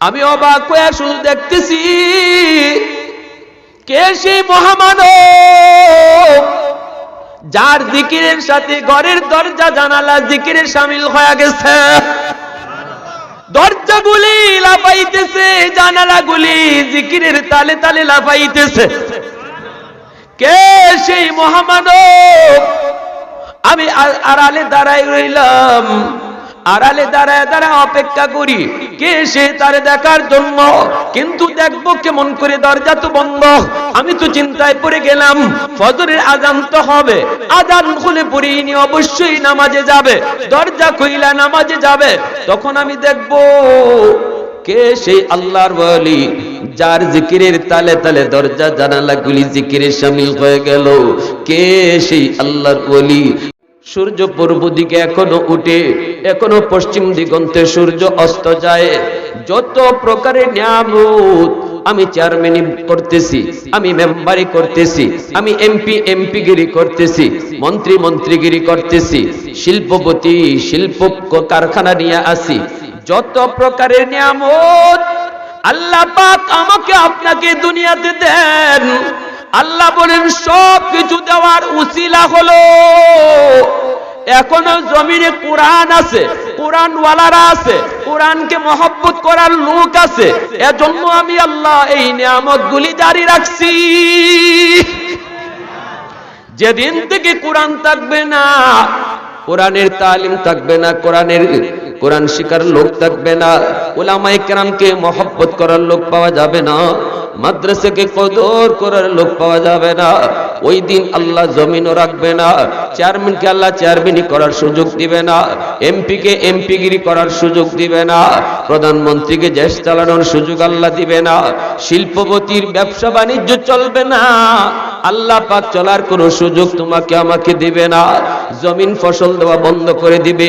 আমি অবাক হয়ে শুধু দেখতেছি, কে সেই মহামানব যার জিকিরের সাথে ঘরের দরজা জানালা জিকিরের সামিল হয়ে গেছে? দরজাগুলি লাফাইতেছে, জানালাগুলি জিকিরের তালে তালে লাফাইতেছে। কে সেই মহামানব? আমি আ- আড়ালে দাঁড়াই রইলাম। আড়ালে দাঁড়ায় দাঁড়ায় অপেক্ষা করি। কে সে তার দেখার জন্য? কিন্তু দেখব কেমন করে দরজা তো বন্ধ। আমি তো চিন্তায় পড়ে গেলাম, ফজরের আজান তো হবে। আজান খুলে পড়িনি অবশ্যই নামাজে যাবে। দরজা খুইলা নামাজে যাবে। তখন আমি দেখব, কে সেই আল্লাহর বলি যার জিকিরের তালে তালে দরজা জানালাগুলি জিকিরে শামিল হয়ে গেল। কে সেই আল্লাহর বলি সূর্য পূর্ব দিকে এখনও উঠে, এখনও পশ্চিম দিগন্তে সূর্য অস্ত যায়। যত প্রকারের নিয়ামত আমি চেয়ারম্যানি করতেছি, আমি মেম্বারি করতেছি, আমি এমপি এমপিগিরি করতেছি, মন্ত্রী মন্ত্রীগিরি করতেছি, শিল্পপতি শিল্প কারখানা নিয়ে আসি। যত প্রকারের নিয়ামত আল্লাহ পাক আমাকে আপনাকে দুনিয়াতে দেন। আল্লাহ বলেন, সব কিছু দেওয়ার উসিলা হলো, এখনও জমিনে কোরআন আছে কোরআন ওয়ালারা আছে, কোরআনকে মহব্বত করার লোক আছে। এজন্য আমি আল্লাহ এই নিয়ামত গুলি জারি রাখছি। যেদিন থেকে কোরআন থাকবে না, কোরআনের তালিম থাকবে না, কোরআনের, কোরআন শিকার লোক থাকবে না ওলামায়ে কেরামকে মহব্বত করার লোক পাওয়া যাবে না। মাদ্রাসাকে কদর করার লোক পাওয়া যাবে না। ওই দিন আল্লাহ জমিনও রাখবে না, চেয়ারম্যানকে আল্লাহ চেয়ারম্যানই করার সুযোগ দিবে না, এমপিকে এমপিগিরি করার সুযোগ দিবে না, প্রধানমন্ত্রীকে দেশ চালানোর সুযোগ আল্লাহ দিবে না, শিল্পপতির ব্যবসা বাণিজ্য চলবে না। আল্লাহ পাক চলার কোনো সুযোগ তোমাকে আমাকে দিবে না। জমিন ফসল দেওয়া বন্ধ করে দিবে,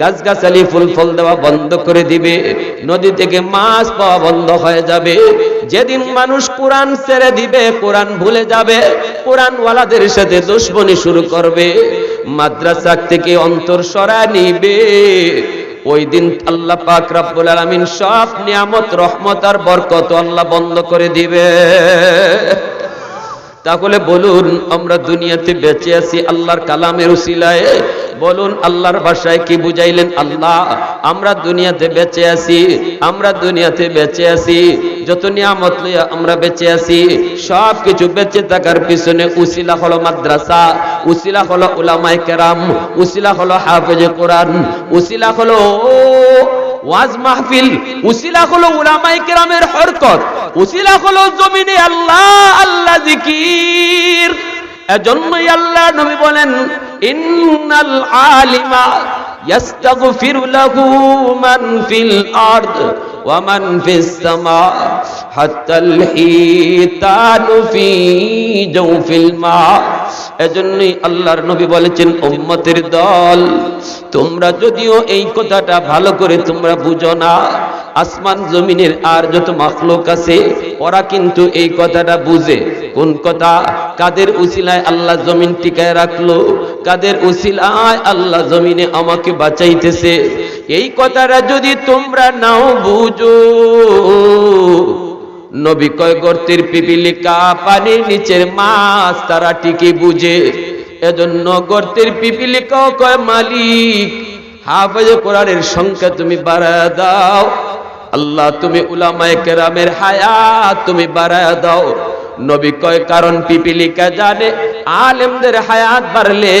গাছগাছালি ফুল ফল দেওয়া বন্ধ করে দিবে, নদী থেকে মাছ পাওয়া বন্ধ হয়ে যাবে। যেদিন মানুষ কোরআন ছেড়ে দিবে, কোরআন ভুলে যাবে, কোরআনওয়ালাদের সাথে দুশ্মনী শুরু করবে মাদ্রাসা থেকে অন্তর সরা নিবে। ওই দিন আল্লাহ পাক রাব্বুল আলামিন সব নিয়ামত, রহমত আর বরকত আল্লাহ বন্ধ করে দিবে। তাহলে বলুন, আমরা দুনিয়াতে বেঁচে আছি আল্লাহর কালামের উসিলায়। বলুন, আল্লাহর ভাষায় কি বুঝাইলেন আল্লাহ? আমরা দুনিয়াতে বেঁচে আছি, আমরা দুনিয়াতে বেঁচে আছি, যত নিয়ামত লইয়া আমরা বেঁচে আছি, সব কিছু বেঁচে থাকার পিছনে উসিলা হলো মাদ্রাসা, উসিলা হলো উলামায়ে কেরাম, উসিলা হলো হাফেজে কোরআন, উসিলা হলো ওয়াজ মাহফিল উসিলা হলো উলামায়ে কেরামের হরকত উসিলা হলো জমিনে আল্লাহ আল্লাহ জিকির এজন্যই আল্লাহ নবী বলেন ইন্নাল আলিমা يستغفر له من في الأرض ومن في السماء حتى الحيتان في جوف الماء এজন্যই আল্লাহর নবী বলেছেন, উম্মতের দল, তোমরা যদিও এই কথাটা ভালো করে তোমরা বুঝো না, আসমান জমিনের আর যত মাখলুক আছে, ওরা কিন্তু এই কথাটা বুঝে। কোন কথা? কাদের উসিলায় আল্লাহ জমিন টিকায় রাখল? কাদের উসিলায় আল্লাহ জমিনে আমাকে বাঁচাইতেছে? এই কথাটা যদি তোমরা নাও বুঝো নবী কয়, গর্তের পিপিলিকা, পানির নিচের মাছ, তারা টিকে বুঝে। এজন্য গর্তের পিপিলিকাও কয়, মালিক, হাফেজে কোরআনের সংখ্যা তুমি বাড়ায় দাও। আল্লাহ, তুমি উলামায়ে কেরামের হায়াত তুমি বাড়ায় দাও। নবী কয়, কারণ পিপিলিকা জানে, আলেমদের হায়াত বাড়লে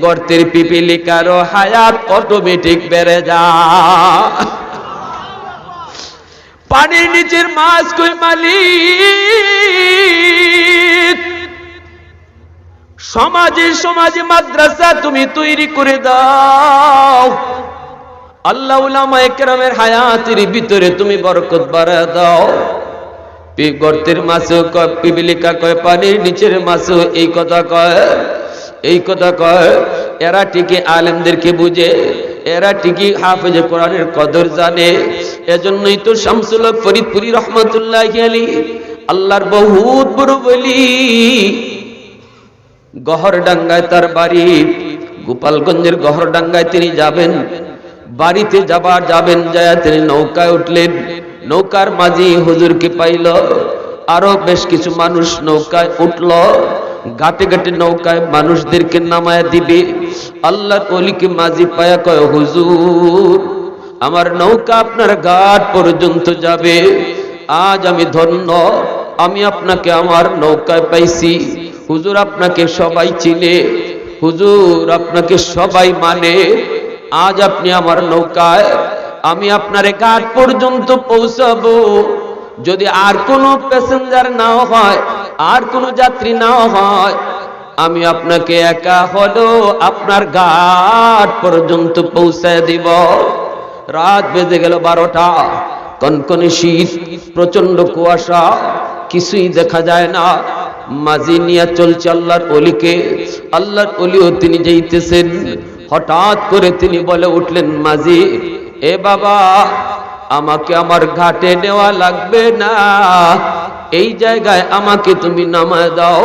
গর্তের পিপিলিকারও হায়াত অটোমেটিক বেড়ে যায়। পানির নিচের মাছ কই মালিক। সমাজে সমাজে মাদ্রাসা তুমি তৈরি করে দাও। আল্লাহ একরামের হায়াতের ভিতরে তুমি বরকত বাড়া দাও। গর্তের মাছও কয় পিপিলিকা কয়, পানির নিচের মাছও এই কথা কয়, এই কথা কয়। এরা ঠিকই আলেমদেরকে বুঝে, এরা ঠিকই হাফেজে কোরআনের কদর জানে। এজন্যই তো শামসুল ফরিদপুরি রহমতুল্লাহ আলী আল্লাহর বহুত বড় বলি। গহরডাঙ্গায় তার বাড়ি, গোপালগঞ্জের গহরডাঙ্গায় তিনি যাবেন। বাড়িতে যাবার যাবেন যায় তিনি নৌকায় উঠলেন। নৌকার মাঝি হুজুরকে পাইল। আরও বেশ কিছু মানুষ নৌকায় উঠল। ঘাটে ঘাটে নৌকায় মানুষদেরকে নামায় দিবে। আল্লাহর অলিকে মাঝি পায়া কয়, হুজুর আমার নৌকা আপনার ঘাট পর্যন্ত যাবে। আজ আমি ধন্য, আমি আপনাকে আমার নৌকায় পাইছি। হুজুর আপনাকে সবাই চিনে, হুজুর আপনাকে সবাই মানে। আজ আপনি আমার নৌকায়, আমি আপনার ঘাট পর্যন্ত পৌঁছাবো। যদি আর কোনো প্যাসেঞ্জার নাও হয়, আর কোনো যাত্রী নাও হয়, আমি আপনাকে একা হলো আপনার ঘাট পর্যন্ত পৌঁছায় দিব। রাত বেজে গেল বারোটা। কনকনে শীত প্রচণ্ড কুয়াশা, কিছুই দেখা যায় না। মাঝি নিয়ে চলছে আল্লাহর অলিকে। আল্লাহর অলিও তিনি যাইতেছেন। হঠাৎ করে তিনি বলে উঠলেন, মাঝি, এ বাবা, আমাকে আমার ঘাটে নেওয়া লাগবে না। এই জায়গায় আমাকে তুমি নামায় দাও।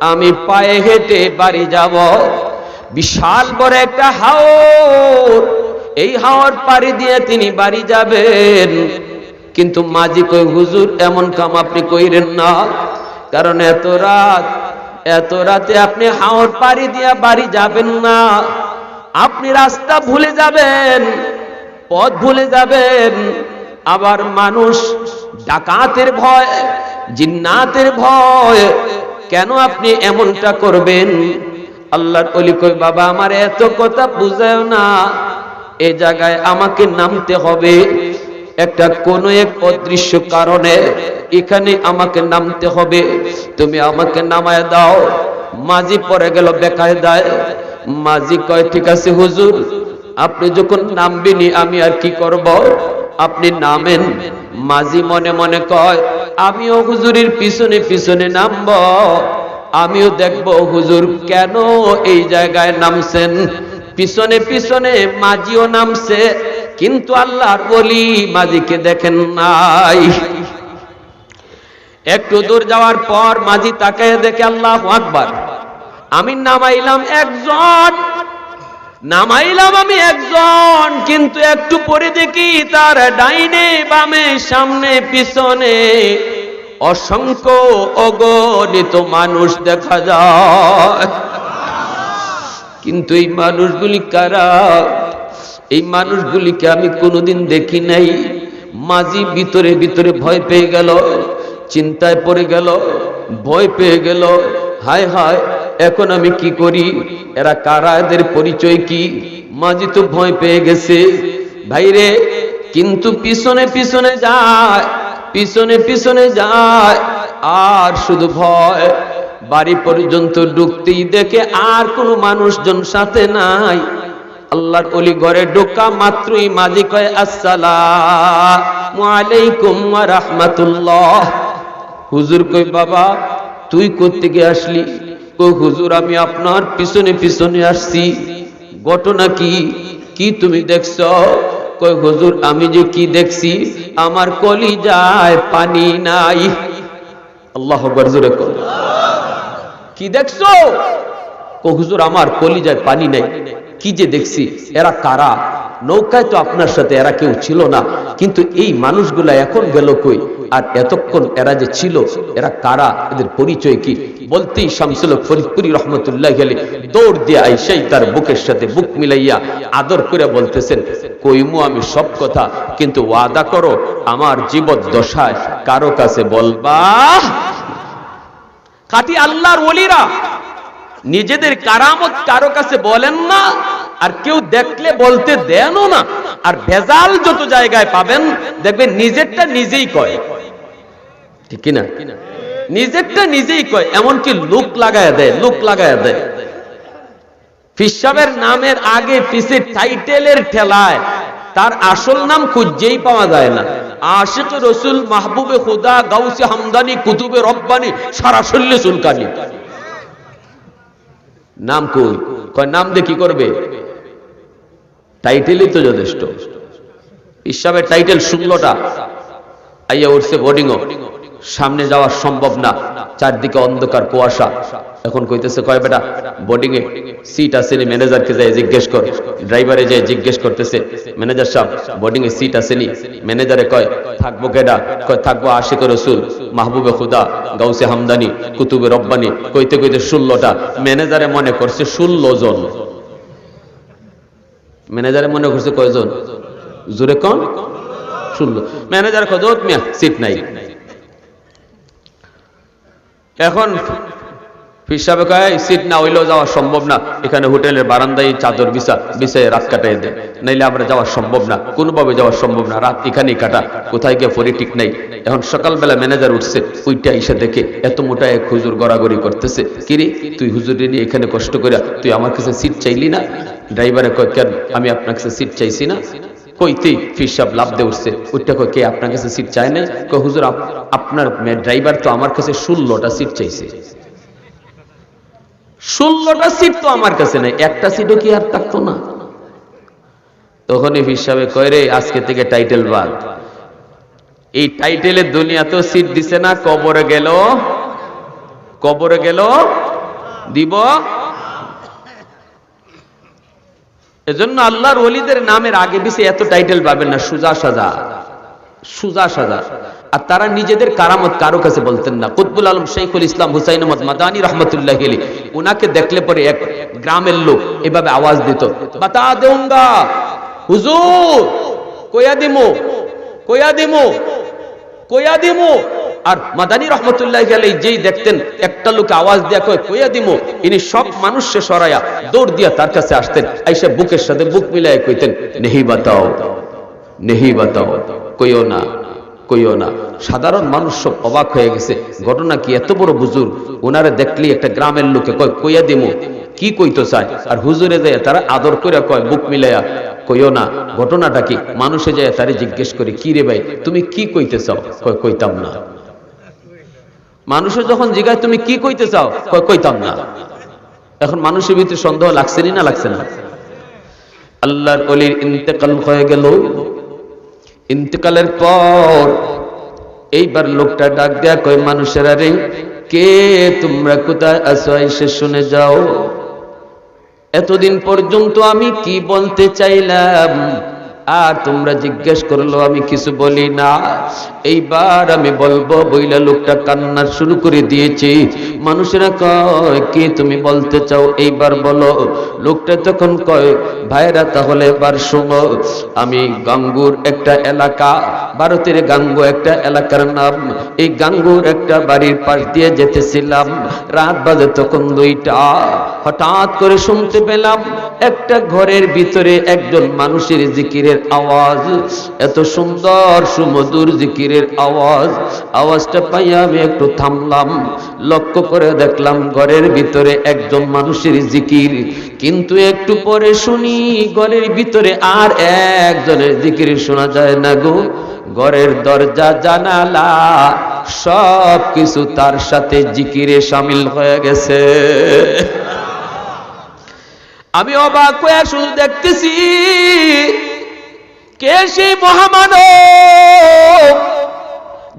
আমি পায়ে হেঁটে বাড়ি যাব। বিশাল বড় একটা হাওর। এই হাওয়ার পাড়ি দিয়ে তিনি বাড়ি যাবেন। কিন্তু মাঝি কই হুজুর, এমন কাম আপনি কইরেন না। কারণ এত রাত, এত রাতে আপনি হাওর পাড়ি দিয়ে বাড়ি যাবেন না। আপনি রাস্তা ভুলে যাবেন, পথ ভুলে যাবেন। আবার মানুষ ডাকাতের ভয়, জিন্নাতের ভয়, কেন আপনি এমনটা করবেন? আল্লাহর অলি কই বাবা, আমার এত কথা বুঝায় না। এ জায়গায় আমাকে নামতে হবে। একটা কোন এক অদৃশ্য কারণে এখানে আমাকে নামতে হবে। তুমি আমাকে নামায় দাও। মাঝি পরে গেল বেকায় দেয় মাঝি কয়, ঠিক আছে হুজুর, আপনি যখন নামবেনি আমি আর কি করব? আপনি নামেন। মাঝি মনে মনে কয়, আমিও হুজুরের পিছনে পিছনে নামব। আমিও দেখব হুজুর কেন এই জায়গায় নামছেন? পিছনে পিছনে মাঝিও নামছে, কিন্তু আল্লাহর বলি মাঝিকে দেখেন নাই। একটু দূর যাওয়ার পর মাঝি তাকায় দেখে আল্লাহ আকবার। আমি নামাইলাম একজন, নামাইলাম আমি একজন, কিন্তু একটু পরে দেখি তার ডাইনে, বামে, সামনে, পিছনে অসংখ্য অগণিত মানুষ দেখা যায়। কিন্তু এই মানুষগুলি কারা? এই মানুষগুলিকে আমি কোনোদিন দেখি নাই। মাঝি ভিতরে ভিতরে ভয় পেয়ে গেল, চিন্তায় পড়ে গেল, ভয় পেয়ে গেল। হায় হায়, এখন আমি কি করি? এরা কারা? এদের পরিচয় কি? মাঝি তো ভয় পেয়ে গেছে। ভাইরে কিন্তু পিছনে পিছনে যায়, পিছনে পিছনে যায়, আর শুধু ভয়। বাড়ি পর্যন্ত ঢুকতেই দেখে আর কোনো মানুষজন সাথে নাই। আল্লাহর অলি ঘরে ঢোকা মাত্রই মাঝি কয় আসসালামু আলাইকুম রাহমাতুল্লাহ। হুজুর কই বাবা, তুই কোত্থেকে আসলি? কই হুজুর, আমি আপনার পিছনে পিছনে আসছি। ঘটনা কি? কি তুমি দেখছ? কই হুজুর, আমি যে কি দেখছি, আমার কলি যায় পানি নাই। আল্লাহ জোরে কর কি দেখছ? হুজুর, আমার কলি যায় পানি নাই। কি যে দেখছি? এরা কারা? নৌকায় তো আপনার সাথে এরা কেউ ছিল না। কিন্তু এই মানুষগুলা এখন গেল কই? আর এতক্ষণ এরা যে ছিল, এরা কারা? এদের পরিচয় কি? বলতেই শামসুল ফরিদপুরি রহমতুল্লাহ গেলে দৌড় দিয়ে আইসাই তার বুকের সাথে বুক মিলাইয়া আদর করে বলতেছেন, কইমু, আমি সব কথা, কিন্তু ওয়াদা করো, আমার জীবদ্দশায় কারও কাছে বলবা খাটি আল্লাহর ওলিরা। নিজেদের কারামত কারও কাছে বলেন না, আর কেউ দেখলে বলতে দেনও না। আর ভেজাল যত জায়গায় পাবেন, দেখবেন নিজেরটা নিজেই কয়। ঠিক কিনা? নিজেরটা নিজেই কয়, এমনকি লুক লাগায় দেয়, লুক লাগায় দেয়। ফিসাবের নামের আগে পিছে টাইটেলের ঠেলায়, তার আসল নাম খুঁজেই পাওয়া যায় না। আশিক রসুল মাহবুবে খুদা গাউসে হামদানি, কুতুবে রব্বানি সারা শল্য চুলকানি নাম কই? কয়, নাম দিয়ে কি করবে? টাইটেলই তো যথেষ্ট। হিসাবে টাইটেল ষোলোটা। আইয়া উঠছে বোর্ডিং সামনে যাওয়া সম্ভব না, চারদিকে অন্ধকার কুয়াশা। এখন কইতেছে, কয় বেটা বোর্ডিং এ সিট আছে নি ম্যানেজারকে যাই জিজ্ঞেস কর। ড্রাইভারে যাই জিজ্ঞেস করতেছে ম্যানেজার সাহেব বোর্ডিং এ সিট আছে নি? ম্যানেজারে কয়, থাকব কেডা? কয়, থাকব আশিক রসুল, মাহবুবে খুদা, গাউসে হামদানি, কুতুবে রব্বানি। কইতে কইতে ষোলোটা ম্যানেজারে মনে করছে ষোলো জন। ম্যানেজারে মনে করছে কয়জন? জোরে কন? ষোলো। ম্যানেজার কত মিয়া সিট নাই। এখন হিসাবে কয় সিট না হইলেও যাওয়া সম্ভব না। এখানে হোটেলের বারান্দায় চাদর বিছা, বিছায় রাত কাটাই দেন নাইলে আমরা যাওয়া সম্ভব না। কোনোভাবে যাওয়া সম্ভব না। রাত এখানেই কাটা। কোথায় গিয়ে ফরি ঠিক নাই। এখন সকালবেলা ম্যানেজার উঠছে। ওইটা এসে দেখে এত মোটা এক হুজুর গড়াগড়ি করতেছে। কিরে তুই হুজুর নিয়ে এখানে কষ্ট করে তুই আমার কাছে সিট চাইলি না? ড্রাইভারে কয়, কেন? আমি আপনার কাছে সিট চাইছি না। কইতেই ফিরসাব লাভ দিয়ে উঠছে। ওইটা কে আপনার কাছে সিট চায় না কয়, হুজুর আপনার ড্রাইভার তো আমার কাছে ষোলোটা সিট চাইছে। ষোলোটা সিট তো আমার কাছে নেই, একটা সিটও কি আর থাকতো না? তখনই হিসাবে কয়, রে, আজকে থেকে টাইটেল বাদ। এই টাইটেলের দুনিয়াতেও সিট দিছে না, কবরে গেল কবরে গেল, দিব এজন্য আল্লাহর ওলিদের নামের আগে পিছে এত টাইটেল পাবেন না, সুজা সাজা। সুজা সাজা। আর তারা নিজেদের কারামত কারও কাছে বলতেন না। কুতবুল আলম শেখুল ইসলাম হুসাইন আহমদ মাদানী রহমতুল্লাহ গেলি উনাকে দেখলে পরে এক গ্রামের লোক এভাবে আওয়াজ দিত, বাতা দেউঙ্গা, হুজুর কয়া দিমু কয়া দিমু কয়া দিমু। আর মাদানী রহমতুল্লাহ গেলে যেই দেখতেন, একটা লোকে আওয়াজ দিয়া কয়, কইয়া দিমু? ইনি সব মানুষকে সরাইয়া দৌড় দিয়া তার কাছে আসতেন, আইসা বুকের সাথে বুক মিলাই কইতেন, নেহি বাতাও নেহি বাতাও, কইও না কইও না। সাধারণ মানুষ সব অবাক হয়ে গেছে, ঘটনা কি এত বড় বুজুর ওনারে দেখলি একটা গ্রামের লোকে কয়, কইয়া দিমু, কি কইতো চায় আর হুজুরে যায় তারা আদর করে কয়, বুক মিলাইয়া, কইও না, ঘটনাটা কি? মানুষে যায় তারে জিজ্ঞেস করে, কি রে ভাই, তুমি কি কইতে চাও কইতাম না। মানুষের যখন জিজ্ঞাসা, তুমি কি কইতে চাও? কইতাম না। এখন মানুষের ভিতরে সন্দেহ লাগছে না লাগছে না? আল্লাহর অলির ইন্তেকাল হয়ে গেল। ইন্তেকালের পর এইবার লোকটা ডাক দেয়া কয়, মানুষের আরে কে তোমরা? কোথায় আছো? এসে শুনে যাও। এতদিন পর্যন্ত আমি কি বলতে চাইলাম? আর তোমরা জিজ্ঞেস করল, আমি কিছু বলি না? এইবার আমি বলব, বইলা লোকটা কান্না শুরু করে দিয়েছি। মানুষেরা কয়, কি তুমি বলতে চাও? এইবার বলো, লোকটা তখন কয়, ভাইরা, তাহলে এবার শোনো, আমি গাঙ্গুর একটা এলাকা, ভারতের গাঙ্গু একটা এলাকার নাম। এই গাঙ্গুর একটা বাড়ির পাশ দিয়ে যেতেছিলাম, রাত বাজে তখন দুইটা। হঠাৎ করে শুনতে পেলাম, একটা ঘরের ভিতরে একজন মানুষের জিকিরের আওয়াজ, এত সুন্দর সুমধুর জিকিরের আওয়াজ। আওয়াজটা পাইয়া আমি একটু থামলাম, লক্ষ্য করে দেখলাম ঘরের ভিতরে একজন মানুষের জিকির। কিন্তু একটু পরে শুনি ঘরের ভিতরে আর একজনের জিকির শোনা যায় না গো। ঘরের দরজা, জানালা সব কিছু তার সাথে জিকিরে সামিল হয়ে গেছে। আমি অবাক হয়ে শুধু দেখতেছি কে মহামানব?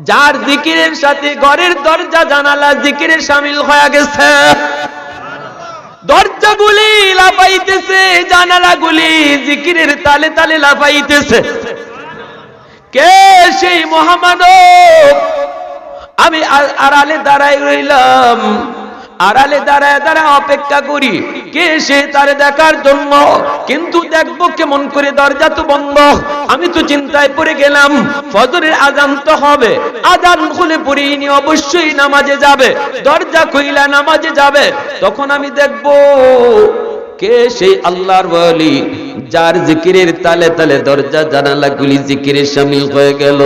যার জিকিরের সাথে ঘরের দরজা জানালা জিকিরে সামিল হয়ে গেছে। দরজাগুলি লাফাইতেছে, জানালাগুলি জিকিরের তালে তালে লাফাইতেছে। কে সেই মহামানব? আমি আড়ালে দাঁড়াই রইলাম। আড়ালে দাঁড়ায় দাঁড়ায় অপেক্ষা করি। কে সে তার দেখার জন্য? কিন্তু দেখব কেমন করে দরজা তো বন্ধ। আমি তো চিন্তায় পড়ে গেলাম, ফজরের আজান তো হবে। আজান খুলে পড়িনি অবশ্যই নামাজে যাবে। দরজা খুইলা নামাজে যাবে। তখন আমি দেখব, কে সেই আল্লাহর বলি যার জিকিরের তালে তালে দরজা জানালাগুলি জিকিরে শামিল হয়ে গেল।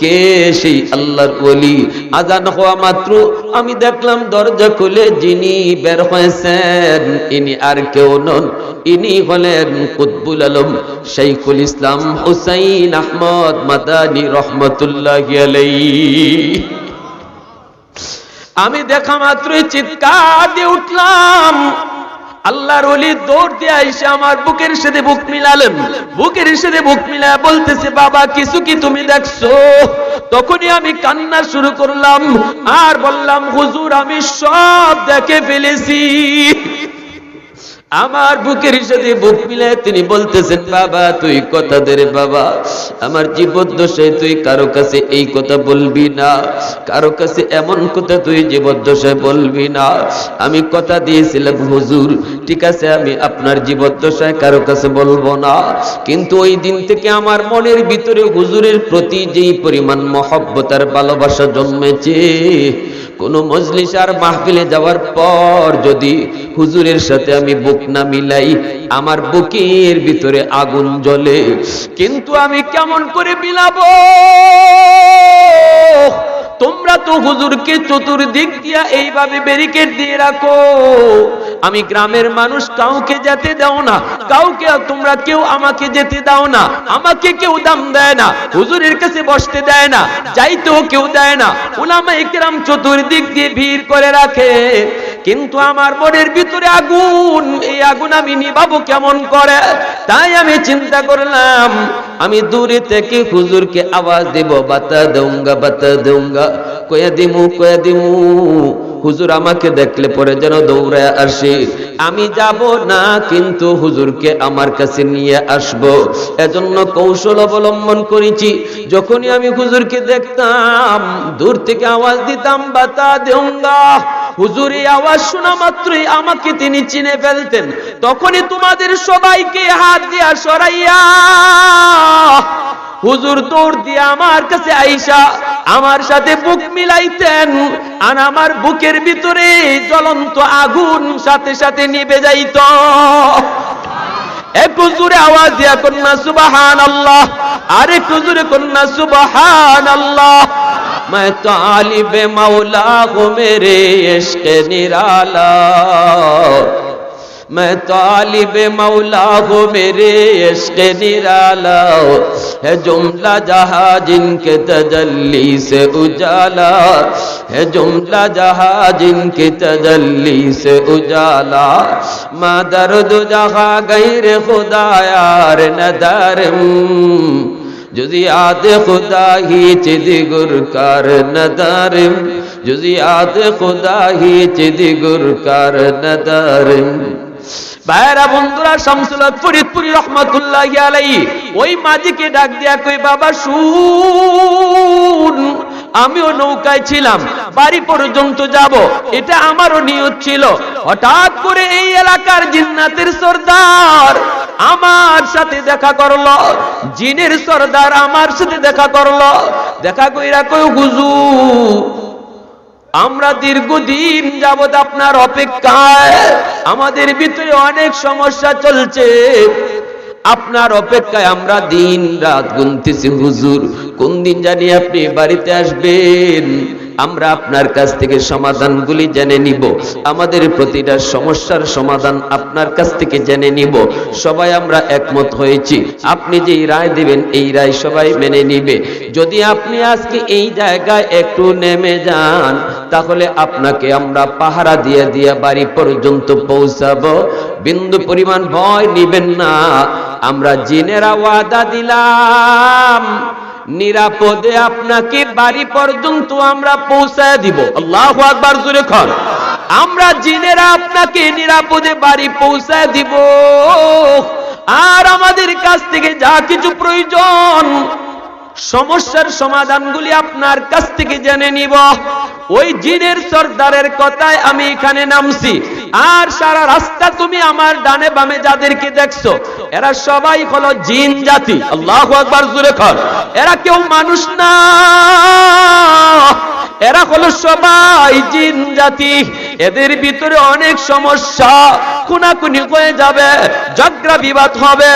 কে সেই আল্লাহর বলি আজান হওয়া মাত্র। আমি দেখলাম দরজা খুলে যিনি বের হয়েছেন, ইনি আর কেউ নন। ইনি হলেন কুতবুল আলম, শাইখুল ইসলাম হুসাইন আহমদ মাদানী রহমতুল্লাহ আলাইহি। আমি দেখা মাত্রই চিৎকার দিয়ে উঠলাম। আল্লাহর ওলি দৌড় দিয়ে আইসে আমার বুকের সাথে বুক মিলালেন। বুকের সাথে বুক মিলা বলতেছে, বাবা, কিছু কি তুমি দেখছ? তখনই আমি কান্না শুরু করলাম আর বললাম, হুজুর, আমি সব দেখে ফেলেছি। আমার বুকের সাথে বুক মিলে তিনি বলতেছেন, বাবা, তুই কথা দে বাবা। আমার জীবদ্দশায় তুই কারও কাছে এই কথা বলবি না। কারও কাছে এমন কথা তুই জীবদ্দশায় বলবি না। আমি কথা দিয়েছিলাম, হুজুর, ঠিক আছে, আমি আপনার জীবদ্দশায় কারও কাছে বলব না। কিন্তু ওই দিন থেকে আমার মনের ভিতরে হুজুরের প্রতি যেই পরিমাণ মহব্বত আর ভালোবাসা জন্মেছে, কোন মজলিস আর মাহফিলে যাওয়ার পর যদি হুজুরের সাথে আমি বুক না মিলাই আমার বুকের ভিতরে আগুন জ্বলে। কিন্তু আমি কেমন করে মিলাবো? তোমরা তো হুজুরকে চতুর্দিক দিয়া এইভাবে ব্যারিকেড দিয়ে রাখো। আমি গ্রামের মানুষ, কাউকে যেতে দাও না। কাউকে তোমরা কেউ আমাকে যেতে দাও না। আমাকে কেউ দাম দেয় না। হুজুরের কাছে বসতে দেয় না। যাইতেও কেউ দেয় না। উলামা ইকরাম চতুর্দিক দিয়ে ভিড় করে রাখে। কিন্তু আমার মনের ভিতরে আগুন, এই আগুন আমি নিবাবো কেমন করে? তাই আমি চিন্তা করলাম, আমি দূরে থেকে হুজুরকে আওয়াজ দেব, বাতা দেউঙ্গা বাতা দেউঙ্গা। কয়া দিমু কয়া দিমু। হুজুর আমাকে দেখলে পরে যেন দৌড়ায় আসে। আমি যাব না, কিন্তু হুজুরকে আমার কাছে নিয়ে আসব। এজন্য কৌশল অবলম্বন করেছি। যখনই আমি হুজুরকে দেখতাম, দূর থেকে আওয়াজ দিতাম, বাতা দেউঙ্গা। হুজুর আওয়াজ শোনা মাত্রই আমাকে তিনি চিনে ফেলতেন। তখনই তোমাদের সবাইকে হাত দিয়া সরাইয়া, হুজুর দৌড় দিয়ে আমার কাছে আইসা, আমার সাথে বুক মিলাইতেন। আর আমার বুকের ভিতরে জ্বলন্ত আগুন সাথে সাথে নিবে যাইত। এক আওয়াজ দিয়া কন্যা সুবাহান আল্লাহ আরেক জুরে কন্যা সুবাহান আল্লাহ میں طالب مولا ہوں میرے میں طالب مولا ہو میرے عشق نرالا ہے جملہ جہاں جن کے تجلی سے اجالا۔ ہے جملہ جہاں جن کی تجلی سے اجالا۔ ماں درد جہاں غیر خدا یار ندارم۔ جزیات خدا ہی چدی گر گرکار ندارم۔ جزیات خدا ہی چدی گر ندرم ندارم۔ ভাইরা বন্ধুরা শামসুল ফরিদপুরি রহমাতুল্লাহ আলাই ওই মাঝিকে ডাক দিয়া কই, বাবা, শুন, আমিও নৌকায় ছিলাম, বাড়ি পর্যন্ত যাব, এটা আমারও নিয়ত ছিল। হঠাৎ করে এই এলাকার জিন্নাতের সর্দার আমার সাথে দেখা করল, জিনের সর্দার আমার সাথে দেখা করল। দেখা কইরা কই, হুজুর আমরা দীর্ঘদিন যাবৎ আপনার অপেক্ষায়। আমাদের ভিতরে অনেক সমস্যা চলছে। আপনার অপেক্ষায় আমরা দিন রাত গুনতেছি, হুজুর। কোন দিন জানি আপনি বাড়িতে আসবেন। আমরা আপনার কাছ থেকে সমাধানগুলি জেনে নিব। আমাদের প্রতিটা সমস্যার সমাধান আপনার কাছ থেকে জেনে নিব। সবাই আমরা একমত হয়েছি। আপনি যেই রায় দিবেন, এই রায় সবাই মেনে নিবে। যদি আপনি আজকে এই জায়গায় একটু নেমে যান, তাহলে আপনাকে আমরা পাহারা দিয়ে দিয়ে বাড়ি পর্যন্ত পৌঁছাবো। বিন্দু পরিমাণ ভয় নিবেন না। আমরা জিনেরা ওয়াদা দিলাম। নিরাপদে আপনাকে বাড়ি পর্যন্ত আমরা পৌঁছায় দিব। আল্লাহ আকবার জুড়ে খন আমরা জিনেরা আপনাকে নিরাপদে বাড়ি পৌঁছায় দিব। আর আমাদের কাছ থেকে যা কিছু প্রয়োজন সমস্যার সমাধানগুলি আপনার কাছ থেকে জেনে নিব। ওই জিনের সর্দারের কথায় আমি এখানে নামছি। আর সারা রাস্তা তুমি আমার ডানে বামে যাদেরকে দেখছ, এরা সবাই হলো জিন জাতি। আল্লাহ আকবার জুড়ে কর। এরা কেউ মানুষ না, এরা হলো সবাই জিন জাতি। এদের ভিতরে অনেক সমস্যা, খুনাখুনি হয়ে যাবে, ঝগড়া বিবাদ হবে।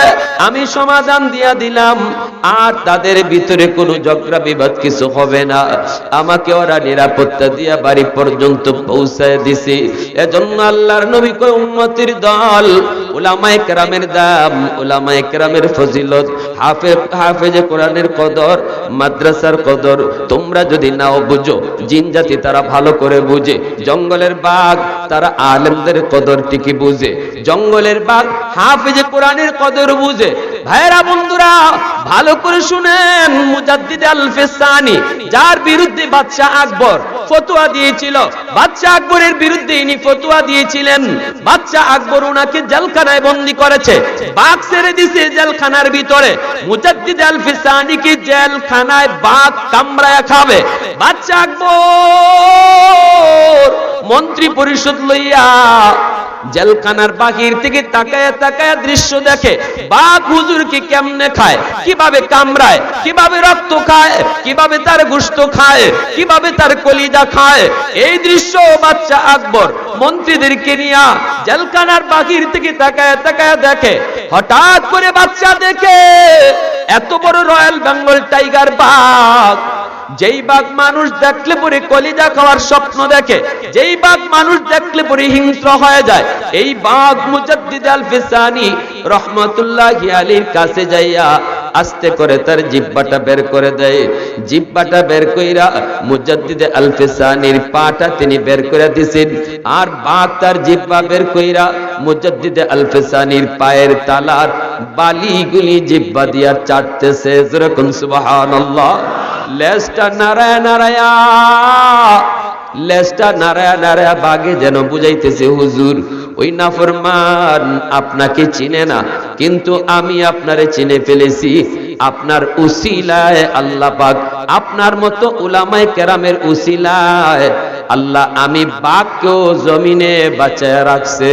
আমি সমাধান দিয়া দিলাম, আর তাদের ভিতরে কোনো ঝগড়া বিবাদ কিছু হবে না। আমাকে ওরা নিরাপত্তা দিয়া বাড়ি পর্যন্ত পৌঁছায় দিছে। এজন্য আল্লাহর নবী কয়, উম্মতির দল, উলামায়ে কেরামের দাম, উলামায়ে কেরামের ফজিলত, হাফেজ, হাফেজে কোরআনের কদর, মাদ্রাসার কদর, তোমরা যদি নাও বুঝো, জিন জাতি তারা ভালো করে বুঝে, জঙ্গলের বা বাঘ, তারা আলেমদের কদরটি কি বুঝে। জঙ্গলের বাঘ হাফিজে কোরআনের কদর বুঝে। ভাইরা বন্ধুরা, ভালো করে শুনেন মুজাদ্দিদ আল ফিসানি যার বিরুদ্ধে বাদশা আকবর ফতোয়া দিয়েছিল। বাদশা আকবরের বিরুদ্ধে ইনি ফতোয়া দিয়েছিলেন। বাদশা আকবর উনাকে জেলখানায় বন্দি করেছে। বাঘ ছেড়ে দিছে জেলখানার ভিতরে। মুজাদ্দিদ আল ফিসানি কি জেলখানায় বাঘ কামড়ায় খাবে? বাদশা আকবর মন্ত্রী পরিষদ লইয়া জেলখানার বাহির থেকে তাকায় তাকায় দৃশ্য দেখে, বাঘ হুজুরকে কেমনে খায়, কীভাবে কামড়ায়, কীভাবে রক্ত খায়, কীভাবে তার গুস্ত খায়, কীভাবে তার কলিজা খায়, এই দৃশ্য বাচ্চা আকবর মন্ত্রীদেরকে নিয়া জেলখানার বাহির থেকে তাকায় তাকায় দেখে, হঠাৎ করে বাচ্চা দেখে, এত বড় রয়্যাল বেঙ্গল টাইগার বাঘ যেই বাঘ মানুষ দেখলে পরে কলিজা খাওয়ার স্বপ্ন দেখে, যেই বাঘ মানুষ দেখলে পরে হিংস্র হয়ে যায়, এই বাঘ মুজাদ্দিদ ফিসানি রহমতুল্লাহ আলীর কাছে যাইয়া আস্তে করে তার জিব্বাটা বের করে দেয়। জিব্বাটা বের কইরা মুজাদ্দিদ আল ফিসানির পাটা তিনি বের করে দিছেন। আর বাঘ তার জিব্বা বের কইরা মুজাদ্দিদ আল ফিসানির পায়ের তালার বালিগুলি জিব্বা দিয়া চাটতেছে। যেরকম সুবহানাল্লাহ। লেজটা নারায় নারায়া লেজটা নারায়া নারায়া বাগে যেন বুঝাইতেছে, হুজুর, ওই নাফরমান আপনাকে চিনে না, কিন্তু আমি আপনারে চিনে ফেলেছি। আপনার উসিলায় আল্লাহ পাক, আপনার মতো উলামায়ে কেরামের উসিলায় আল্লাহ আমি বাঘকেও জমিনে বাঁচায় রাখছে।